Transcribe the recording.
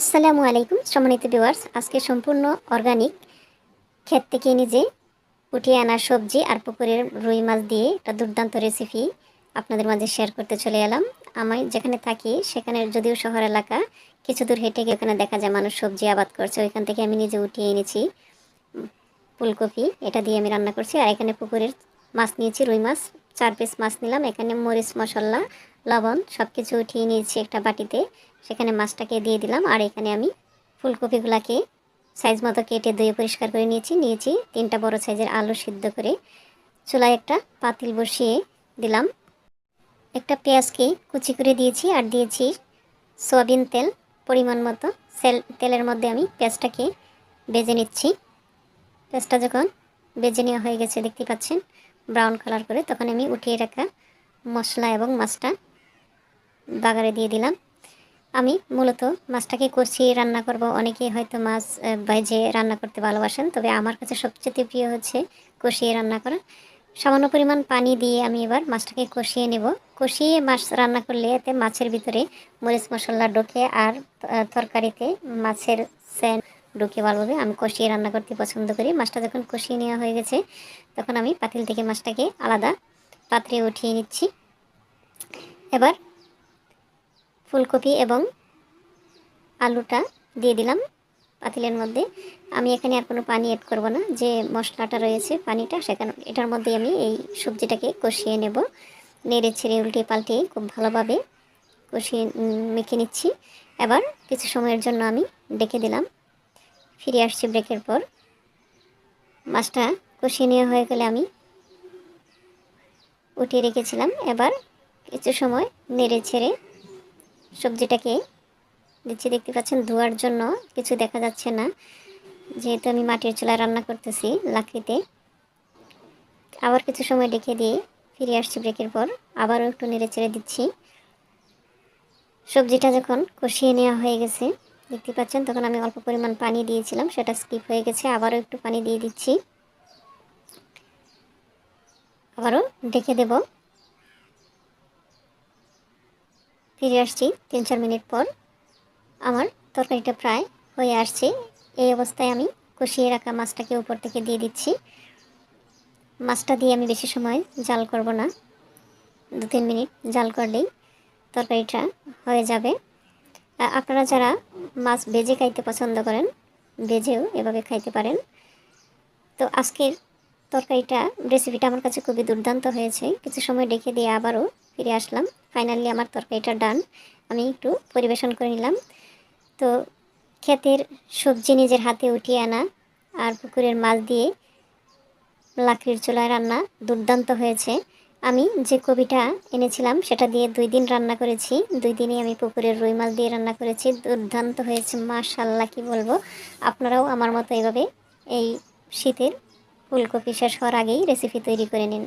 আসসালামু আলাইকুম, সম্মানিত ভিউয়ার্স আজকে সম্পূর্ণ অর্গানিক ক্ষেত থেকে নিজে উঠিয়ে আনা সবজি আর পুকুরের রুই মাছ দিয়ে একটা দুর্দান্ত রেসিপি আপনাদের মাঝে শেয়ার করতে চলে এলাম। আমি যেখানে থাকি, সেখানে যদিও শহর এলাকা, কিছু দূর হেঁটে গিয়ে ওখানে দেখা যায় মানুষ সবজি আবাদ করছে। ওইখান থেকে আমি নিজে উঠিয়ে এনেছি ফুলকপি। এটা দিয়ে আমি রান্না করছি। আর এখানে পুকুরের মাছ নিয়েছি, রুই মাছ। চার পিস মাছ নিলাম, এখানে মরিচ, মশলা, লবণ সব কিছু উঠিয়ে নিয়েছি একটা বাটিতে। সেখানে মাছটাকে দিয়ে দিলাম, আর এখানে আমি ফুলকপিগুলাকে সাইজ মতো কেটে ধুয়ে পরিষ্কার করে নিয়েছি। নিয়েছি তিনটা বড় সাইজের আলু সিদ্ধ করে। চুলায় একটা পাতিল বসিয়ে দিলাম। একটা পেঁয়াজকে কুচি করে দিয়েছি, আর দিয়েছি সয়াবিন তেল, পরিমাণ মতো। সেল তেলের মধ্যে আমি পেঁয়াজটাকে বেজে নিচ্ছি। পেঁয়াজটা যখন বেজে নেওয়া হয়ে গেছে, দেখতে পাচ্ছেন? ব্রাউন কালার করে তখন আমি উঠিয়ে রাখা মশলা এবং মাছটা বাগারে দিয়ে দিলাম। আমি মূলত মাছটাকে কষিয়ে রান্না করব। অনেকেই হয়তো মাছ ভেজে রান্না করতে ভালোবাসেন, তবে আমার কাছে সবচেয়ে প্রিয় হচ্ছে কষিয়ে রান্না করা। সামান্য পরিমাণ পানি দিয়ে আমি এবার মাছটাকে কষিয়ে নেব। কষিয়ে মাছ রান্না করলে এতে মাছের ভিতরে মরিচ মশলা ঢোকে আর তরকারিতে মাছের সেন্ট ঢুকে ভালোভাবে আমি কষিয়ে রান্না করতে পছন্দ করি। মাছটা যখন কষিয়ে নেওয়া হয়ে গেছে, তখন আমি পাতিল থেকে মাছটাকে আলাদা পাত্রে উঠিয়ে নিচ্ছি। এবার ফুলকপি এবং আলুটা দিয়ে দিলাম পাতিলের মধ্যে। আমি এখানে আর কোনো পানি অ্যাড করব না, যে মশলাটা রয়েছে পানিটা, সেখানে এটার মধ্যে আমি এই সবজিটাকে কষিয়ে নেব। নেড়ে ছেড়ে উল্টে পাল্টে খুব ভালোভাবে কষিয়ে মেখে নিচ্ছি। এবার কিছু সময়ের জন্য আমি ডেকে দিলাম। ফিরে আসছি ব্রেকের পর। মাছটা কষিয়ে নেওয়া হয়ে গেলে আমি উঠিয়ে রেখেছিলাম। এবার কিছু সময় নেড়ে ছেড়ে সবজিটাকে দিচ্ছি দেখতে পাচ্ছেন ধোয়ার জন্য কিছু দেখা যাচ্ছে না। যেহেতু আমি মাটির চুলায় রান্না করতেছি লাকড়িতে। আবার কিছু সময় ডেকে দিয়ে ফিরে আসছি ব্রেকের পর। আবারও একটু নেড়ে ছেড়ে দিচ্ছি। সবজিটা যখন কষিয়ে নেওয়া হয়ে গেছে দেখতে পাচ্ছেন, তখন আমি অল্প পরিমাণ পানি দিয়েছিলাম, সেটা স্কিপ হয়ে গেছে, আবারও একটু পানি দিয়ে দিচ্ছি। আবারও ডেকে দেব। ফিরে আসছি তিন চার মিনিট পর। আমার তরকারিটা প্রায় হয়ে আসছে। এই অবস্থায় আমি কষিয়ে রাখা মাছটাকে উপর থেকে দিয়ে দিচ্ছি। মাছটা দিয়ে আমি বেশি সময় জাল করব না। দু তিন মিনিট জাল করলেই তরকারিটা হয়ে যাবে। আপনারা যারা মাছ ভেজে খাইতে পছন্দ করেন, ভেজেও এভাবে খাইতে পারেন। তো আজকের তরকারিটা রেসিপিটা আমার কাছে খুবই দুর্দান্ত হয়েছে। কিছু সময় ডেকে দিয়ে আবারও ফিরে আসলাম। ফাইনালি আমার তরকারিটা ডান আমি একটু পরিবেশন করে নিলাম। তো ক্ষেতের সবজি নিজের হাতে উঠিয়ে আনা আর পুকুরের মাছ দিয়ে লাকড়ির চুলায় রান্না দুর্দান্ত হয়েছে। আমি যে কবিটা এনেছিলাম, সেটা দিয়ে দুই দিন রান্না করেছি। দুই দিনই আমি পুকুরের রুই মাছ দিয়ে রান্না করেছি। দুর্দান্ত হয়েছে মাশাল্লাহ কি বলব। আপনারাও আমার মতো এইভাবে এই শীতের ফুলকপি শেষ হওয়ার আগেই রেসিপি তৈরি করে নিন।